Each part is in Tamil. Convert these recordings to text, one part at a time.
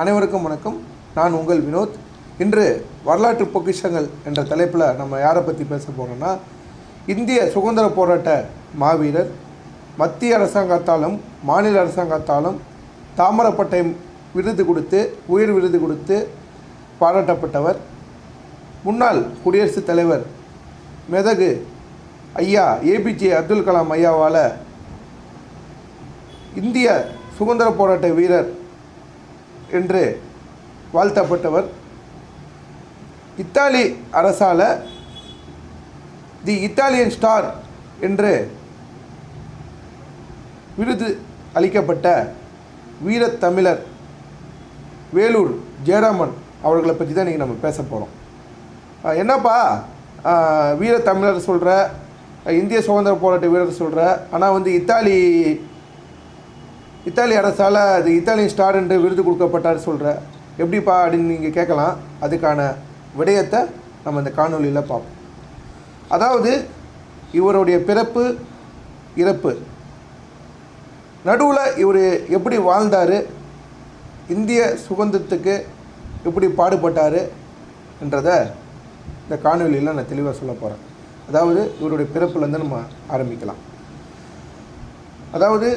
அனைவருக்கும் வணக்கம். நான் உங்கள் வினோத். இன்று வரலாற்று பொக்கிஷங்கள் என்ற தலைப்பில் நம்ம யாரை பற்றி பேச போகிறோன்னா இந்திய சுதந்திர போராட்ட மாவீரர் மத்திய அரசாங்கத்தாலும் மாநில அரசாங்கத்தாலும் தாமரப்பட்டை விருது கொடுத்து உயர் விருது கொடுத்து பாராட்டப்பட்டவர். முன்னாள் குடியரசுத் தலைவர் மெதகு ஐயா ஏபிஜே அப்துல் கலாம் ஐயாவால் இந்திய சுதந்திர போராட்ட வீரர் என்று வாழ்த்தப்பட்டவர். இத்தாலி அரசால் தி இத்தாலியன் ஸ்டார் என்று விருது அளிக்கப்பட்ட வீரத்தமிழர் வேலூர் ஜெயராமன் அவர்களை பற்றி தான் இன்றைக்கி நம்ம பேச போகிறோம் என்னப்பா? வீரத்தமிழர் சொல்கிற இந்திய சுதந்திர போராட்ட வீரர் சொல்கிற ஆனால் வந்து இத்தாலி இத்தாலி அரசால் அது இத்தாலியன் ஸ்டார் என்று விருது கொடுக்கப்பட்டார் சொல்கிற எப்படிப்பா அப்படின்னு நீங்கள் கேட்கலாம். அதுக்கான விடயத்தை நம்ம இந்த காணொலியில் பார்ப்போம். அதாவது இவருடைய பிறப்பு இறப்பு. நடுவில் இவர் எப்படி வாழ்ந்தார்? இந்திய சுதந்திரத்துக்கு எப்படி பாடுபட்டார் என்றதை இந்த காணொலியில் நான் தெளிவாக சொல்ல போகிறேன் அதாவது இவருடைய பிறப்புலேருந்து நம்ம ஆரம்பிக்கலாம். அதாவது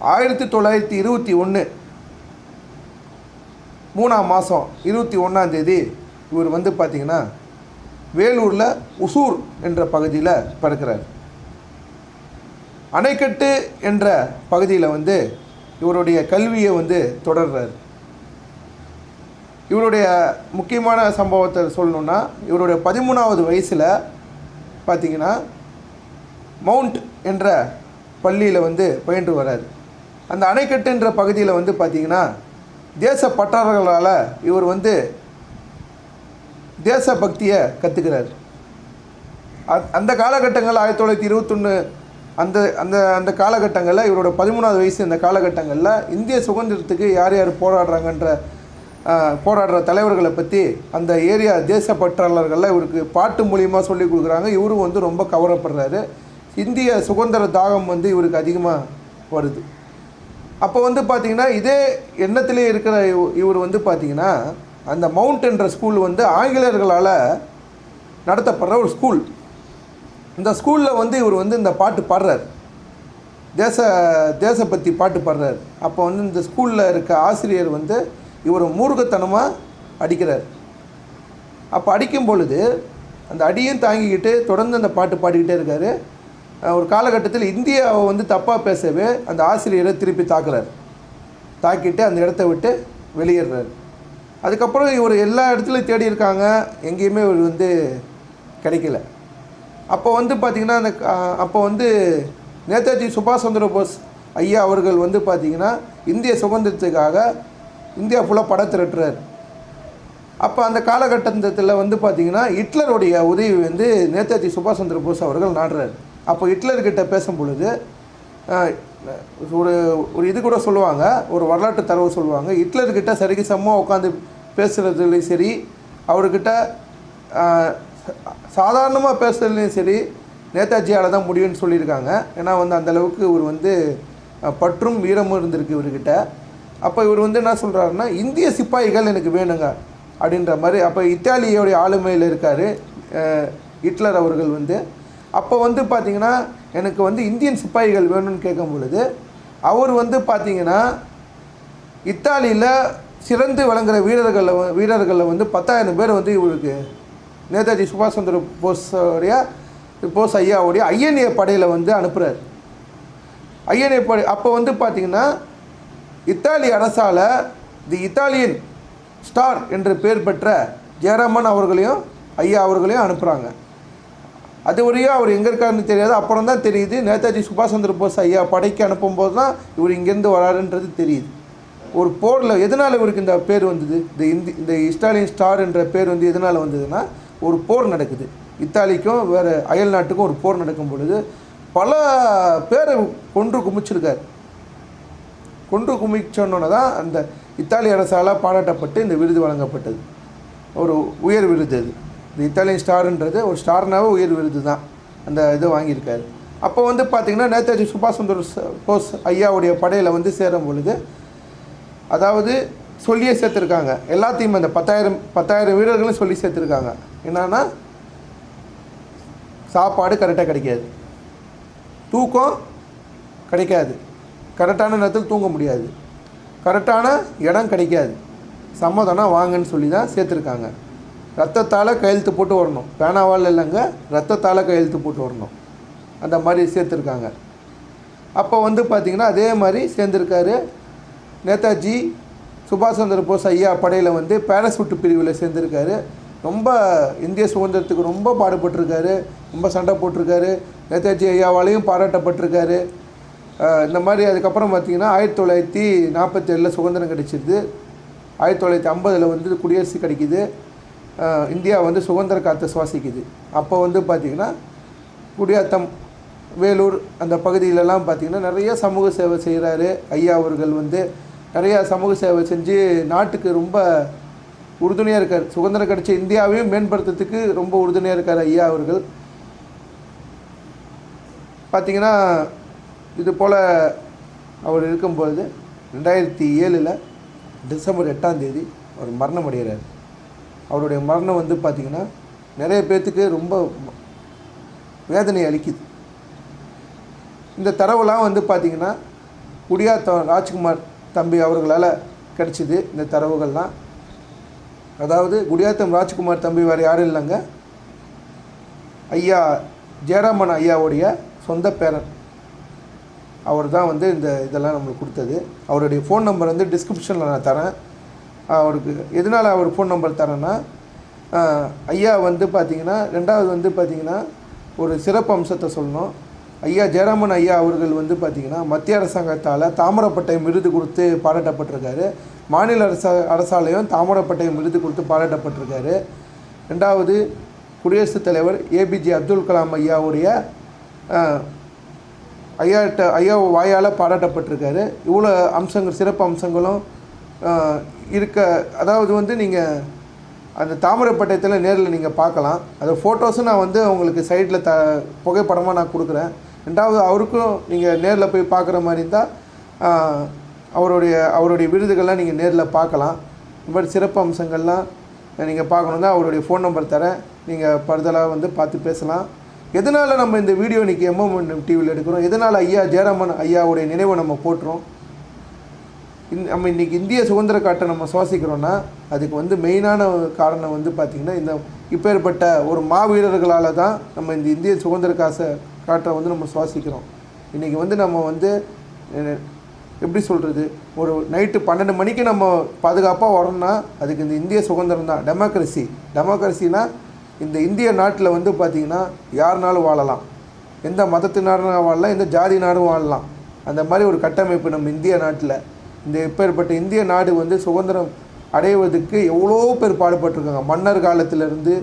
ஆயிரத்தி தொள்ளாயிரத்தி இருபத்தி ஒன்று மூணாம் மாதம் இருபத்தி ஒன்றாம் தேதி இவர் வந்து பார்த்திங்கன்னா வேலூரில் உசூர் என்ற பகுதியில் பிறக்கிறார். அணைக்கட்டு என்ற பகுதியில் வந்து இவருடைய கல்வியை வந்து தொடர்றார். இவருடைய முக்கியமான சம்பவத்தை சொல்லணுன்னா இவருடைய பதிமூணாவது வயசில் பார்த்தீங்கன்னா மவுண்ட் என்ற பள்ளியில் வந்து பயின்று வர்றார் அந்த அணைக்கட்டுன்ற பகுதியில் வந்து பார்த்தீங்கன்னா தேச பற்றாளர்களால் இவர் வந்து தேச பக்தியை கற்றுக்கிறார் அந்த காலகட்டங்கள் ஆயிரத்தி தொள்ளாயிரத்தி இருபத்தொன்று அந்த அந்த அந்த காலகட்டங்களில் இவரோட பதிமூணாவது வயசு இந்த காலகட்டங்களில் இந்திய சுதந்திரத்துக்கு யார் யார் போராடுறாங்கன்ற போராடுற தலைவர்களை பற்றி அந்த ஏரியா தேச பற்றாளர்களில் இவருக்கு பாட்டு மூலியமாக சொல்லி கொடுக்குறாங்க. இவரும் வந்து ரொம்ப கவரப்படுறாரு இந்திய சுதந்திர தாகம் வந்து இவருக்கு அதிகமாக வருது. அப்போ வந்து பார்த்தீங்கன்னா இதே எண்ணத்திலே இருக்கிற இவர் வந்து பார்த்தீங்கன்னா அந்த மவுண்ட் என்ற ஸ்கூல் வந்து ஆங்கிலேயர்களால் நடத்தப்படுற ஒரு ஸ்கூல். இந்த ஸ்கூலில் வந்து இவர் வந்து இந்த பாட்டு பாடுறார். தேச தேசபக்தி பாட்டு பாடுறார். அப்போ வந்து இந்த ஸ்கூலில் இருக்க ஆசிரியர் வந்து இவர் மூர்கத்தனமாக அடிக்கிறார். அப்போ அடிக்கும் பொழுது அந்த அடியும் தாங்கிக்கிட்டு தொடர்ந்து அந்த பாட்டு பாடிக்கிட்டே இருக்கார். ஒரு காலகட்டத்தில் இந்தியாவை வந்து தப்பாக பேசவே அந்த ஆசிரியரை திருப்பி தாக்குறார். தாக்கிட்டு அந்த இடத்த விட்டு வெளியேறாரு அதுக்கப்புறம் இவர் எல்லா இடத்துலையும் தேடி இருக்காங்க. எங்கேயுமே இவர் வந்து கிடைக்கல. அப்போ வந்து பார்த்திங்கன்னா அந்த கா- அப்போ வந்து நேதாஜி சுபாஷ் சந்திர போஸ் ஐயா அவர்கள் வந்து பார்த்திங்கன்னா இந்திய சுதந்திரத்துக்காக இந்தியா ஃபுல்லாக பட திரட்டுறார். அப்போ அந்த காலகட்டத்தில் வந்து பார்த்திங்கன்னா ஹிட்லருடைய உதவி வந்து நேதாஜி சுபாஷ் சந்திர போஸ் அவர்கள் நாடுறார். அப்போ ஹிட்லர்கிட்ட பேசும் பொழுது ஒரு ஒரு இது கூட சொல்லுவாங்க ஒரு வரலாற்று தரவு சொல்லுவாங்க ஹிட்லர்கிட்ட சரிக்கு சமமாக உட்காந்து பேசுகிறதுலையும் சரி அவர்கிட்ட சாதாரணமாக பேசுகிறதுலையும் சரி நேதாஜியால் தான் முடியும்னு சொல்லியிருக்காங்க. ஏன்னா வந்து அந்த அளவுக்கு இவர் வந்து பற்றும் வீரமும் இருந்திருக்கு இவர்கிட்ட. அப்போ இவர் வந்து என்ன சொல்கிறாருன்னா இந்திய சிப்பாய்கள் எனக்கு வேணுங்க அப்படின்ற மாதிரி. அப்போ இத்தாலியோடைய ஆளுமையில் இருக்கார் ஹிட்லர் அவர்கள் வந்து. அப்போ வந்து பார்த்திங்கன்னா எனக்கு வந்து இந்தியன் சிப்பாய்கள் வேணும்னு கேட்கும் பொழுது அவர் வந்து பார்த்திங்கன்னா இத்தாலியில் சிறந்து விளங்குற வீரர்களில் வீரர்களில் வந்து பத்தாயிரம் பேர் வந்து இவருக்கு நேதாஜி சுபாஷ் சந்திர போஸோடைய போஸ் ஐயாவுடைய ஐஎன்ஏ படையில் வந்து அனுப்புகிறார் ஐஎன்ஏ படை அப்போ வந்து பார்த்திங்கன்னா இத்தாலி அரசால் தி இத்தாலியன் ஸ்டார் என்று பெயர் பெற்ற ஜெயராமன் அவர்களையும் ஐயா அவர்களையும் அனுப்புகிறாங்க அது வரையும் அவர் எங்கே இருக்காருன்னு தெரியாது. அப்புறம் தான் தெரியுது நேதாஜி சுபாஷ் சந்திர போஸ் ஐயா படைக்கு அனுப்பும்போது தான் இவர் இங்கேருந்து வராருன்றது தெரியுது. ஒரு போரில் எதனால் இவருக்கு இந்த பேர் வந்தது? இந்த இந்தி இந்த இஸ்டாலியன் ஸ்டார் என்ற பேர் வந்து எதனால் வந்ததுன்னா ஒரு போர் நடக்குது. இத்தாலிக்கும் வேறு அயல் நாட்டுக்கும் ஒரு போர் நடக்கும் பொழுது பல பேரை கொன்று குமிச்சிருக்கார். கொன்று குமிச்சோன்னே தான் அந்த இத்தாலி அரசால் பாராட்டப்பட்டு இந்த விருது வழங்கப்பட்டது. ஒரு உயர் விருது அது. இந்த இத்தாலியன் ஸ்டார்ன்றது ஒரு ஸ்டார்னாவே உயர் விருது தான் அந்த இது வாங்கியிருக்காரு. அப்போ வந்து பார்த்திங்கன்னா நேதாஜி சுபாஷ் சந்திர போஸ் ஐயாவுடைய படையில் வந்து சேரும் பொழுது அதாவது சொல்லியே சேர்த்துருக்காங்க. எல்லாத்தையும் அந்த பத்தாயிரம் பத்தாயிரம் வீரர்களும் சொல்லி சேர்த்துருக்காங்க. என்னன்னா சாப்பாடு கரெக்டாக கிடைக்காது. தூக்கம் கிடைக்காது. கரெக்டான நேரத்தில் தூங்க முடியாது. கரெக்டான இடம் கிடைக்காது. சம்மதம்னா வாங்கன்னு சொல்லி தான் சேர்த்துருக்காங்க. ரத்தத்தால் கையெழுத்து போட்டு வரணும். பேனாவால் இல்லைங்க ரத்தத்தால் கையெழுத்து போட்டு வரணும். அந்த மாதிரி சேர்த்துருக்காங்க. அப்போ வந்து பார்த்திங்கன்னா அதே மாதிரி சேர்ந்துருக்காரு நேதாஜி சுபாஷ் சந்திர போஸ் ஐயா படையில் வந்து பேரசூட்டு பிரிவில் சேர்ந்துருக்காரு. ரொம்ப இந்திய சுதந்திரத்துக்கு ரொம்ப பாடுபட்டிருக்காரு ரொம்ப சண்டை போட்டிருக்காரு. நேதாஜி ஐயாவாலையும் பாராட்டப்பட்டிருக்காரு. இந்த மாதிரி அதுக்கப்புறம் பார்த்திங்கன்னா ஆயிரத்தி தொள்ளாயிரத்தி நாற்பத்தி ஏழில் சுதந்திரம் கிடைச்சிது ஆயிரத்தி தொள்ளாயிரத்தி ஐம்பதில் வந்து குடியரசு கிடைக்கிது. இந்தியா வந்து சுதந்திர காற்றை சுவாசிக்குது. அப்போ வந்து பார்த்திங்கன்னா குடியாத்தம் வேலூர் அந்த பகுதியிலலாம் பார்த்திங்கன்னா நிறைய சமூக சேவை செய்கிறாரு ஐயா அவர்கள் வந்து. நிறையா சமூக சேவை செஞ்சு நாட்டுக்கு ரொம்ப உறுதுணையாக இருக்கார். சுதந்திரம் கிடைச்ச இந்தியாவையும் மேம்படுத்துறதுக்கு ரொம்ப உறுதுணையாக இருக்கார் ஐயா அவர்கள். பார்த்திங்கன்னா இது போல் அவர் இருக்கும்பொழுது ரெண்டாயிரத்தி ஏழில் டிசம்பர் எட்டாம் தேதி அவர் மரணம் அடைகிறார். அவருடைய மரணம் வந்து பார்த்திங்கன்னா நிறைய பேர்த்துக்கு ரொம்ப வேதனை அளிக்குது. இந்த தரவுலாம் வந்து பார்த்திங்கன்னா குடியாத்தம் ராஜ்குமார் தம்பி அவர்களால் கிடச்சிது இந்த தரவுகள்லாம். அதாவது குடியாத்தம் ராஜ்குமார் தம்பி வேறு யாரும் இல்லைங்க. ஐயா ஜெயராமன் ஐயாவுடைய சொந்த பேரன். அவர் தான் வந்து இந்த இதெல்லாம் நம்மளுக்கு கொடுத்தது. அவருடைய ஃபோன் நம்பர் வந்து டிஸ்கிரிப்ஷனில் நான் தரேன். அவருக்கு. எதனால் அவர் ஃபோன் நம்பர் தரேன்னா ஐயா வந்து பார்த்தீங்கன்னா ரெண்டாவது வந்து பார்த்தீங்கன்னா ஒரு சிறப்பு அம்சத்தை சொல்லணும். ஐயா ஜெயராமன் ஐயா அவர்கள் வந்து பார்த்திங்கன்னா மத்திய அரசாங்கத்தால் தாமிரப்பட்டை விருது கொடுத்து பாராட்டப்பட்டிருக்காரு. மாநில அரச அரசாலையும் தாமிரப்பட்டை விருது கொடுத்து பாராட்டப்பட்டிருக்காரு. ரெண்டாவது குடியரசுத் தலைவர் ஏபிஜே அப்துல் கலாம் ஐயாவுடைய ஐயாட்ட ஐயா வாயால் பாராட்டப்பட்டிருக்காரு. இவ்வளோ அம்சங்கள் சிறப்பு அம்சங்களும் இருக்க அதாவது வந்து நீங்கள் அந்த தாமிரப்பட்டயத்தில் நேரில் நீங்கள் பார்க்கலாம். அது ஃபோட்டோஸும் நான் வந்து உங்களுக்கு சைடில் த புகைப்படமாக நான் கொடுக்குறேன். ரெண்டாவது அவருக்கும் நீங்கள் நேரில் போய் பார்க்குற மாதிரி இருந்தால் அவருடைய அவருடைய விருதுகள்லாம் நீங்கள் நேரில் பார்க்கலாம். இந்த மாதிரி சிறப்பு அம்சங்கள்லாம் நீங்கள் பார்க்கணுன்னா அவருடைய ஃபோன் நம்பர் தரேன். நீங்கள் படுதலாக வந்து பார்த்து பேசலாம். எதனால் நம்ம இந்த வீடியோ இன்றைக்கி எம்எம் டிவியில் எடுக்கிறோம்? எதனால் ஐயா ஜெயராமன் ஐயாவுடைய நினைவை நம்ம போட்டுறோம் இந் நம்ம இன்றைக்கி இந்திய சுதந்திர காட்டை நம்ம சுவாசிக்கிறோன்னா அதுக்கு வந்து மெயினான காரணம் வந்து பார்த்திங்கன்னா இந்த இப்பேற்பட்ட ஒரு மாவீரர்களால் தான் நம்ம இந்த இந்திய சுதந்திர காசை காட்டை வந்து நம்ம சுவாசிக்கிறோம். இன்றைக்கி வந்து நம்ம வந்து எப்படி சொல்கிறது ஒரு நைட்டு பன்னெண்டு மணிக்கு நம்ம பாதுகாப்பாக வரோம்னா அதுக்கு இந்த இந்திய சுதந்திரம் தான். டெமோக்ரஸி டெமோக்ரஸினா இந்த இந்திய நாட்டில் வந்து பார்த்திங்கன்னா யாருனாலும் வாழலாம். எந்த மதத்தினாரும் வாழலாம் எந்த ஜாதினாரும் வாழலாம். அந்த மாதிரி ஒரு கட்டமைப்பு நம்ம இந்திய நாட்டில். இந்த இப்பேற்பட்ட இந்திய நாடு வந்து சுதந்திரம் அடைவதற்கு எவ்வளோ பேர் பாடுபட்டிருக்காங்க. மன்னர் காலத்திலேருந்து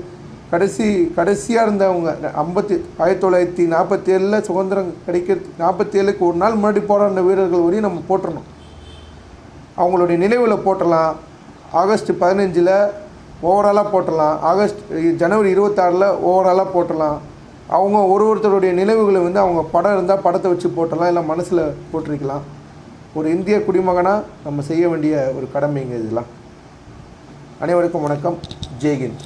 கடைசி கடைசியாக இருந்தவங்க ஐம்பத்தி ஆயிரத்தி தொள்ளாயிரத்தி நாற்பத்தி ஏழில் சுதந்திரம் கிடைக்கிறது நாற்பத்தி ஏழுக்கு ஒரு நாள் முன்னாடி போராடின வீரர்கள் வரையும் நம்ம போட்டுடணும் அவங்களுடைய நினைவில் போட்டலாம். ஆகஸ்ட் பதினஞ்சில் ஓவராலாக போட்டலாம். ஆகஸ்ட் ஜனவரி இருபத்தாறில் ஓவராலாக போட்டலாம். அவங்க ஒரு ஒருத்தருடைய நினைவுகளை வந்து அவங்க படம் இருந்தால் படத்தை வச்சு போட்டலாம். இல்லை மனசில் போட்டிருக்கலாம். ஒரு இந்திய குடிமகனாக நம்ம செய்ய வேண்டிய ஒரு கடமைங்க இதெல்லாம் அனைவருக்கும் வணக்கம். ஜெய்ஹிந்த்.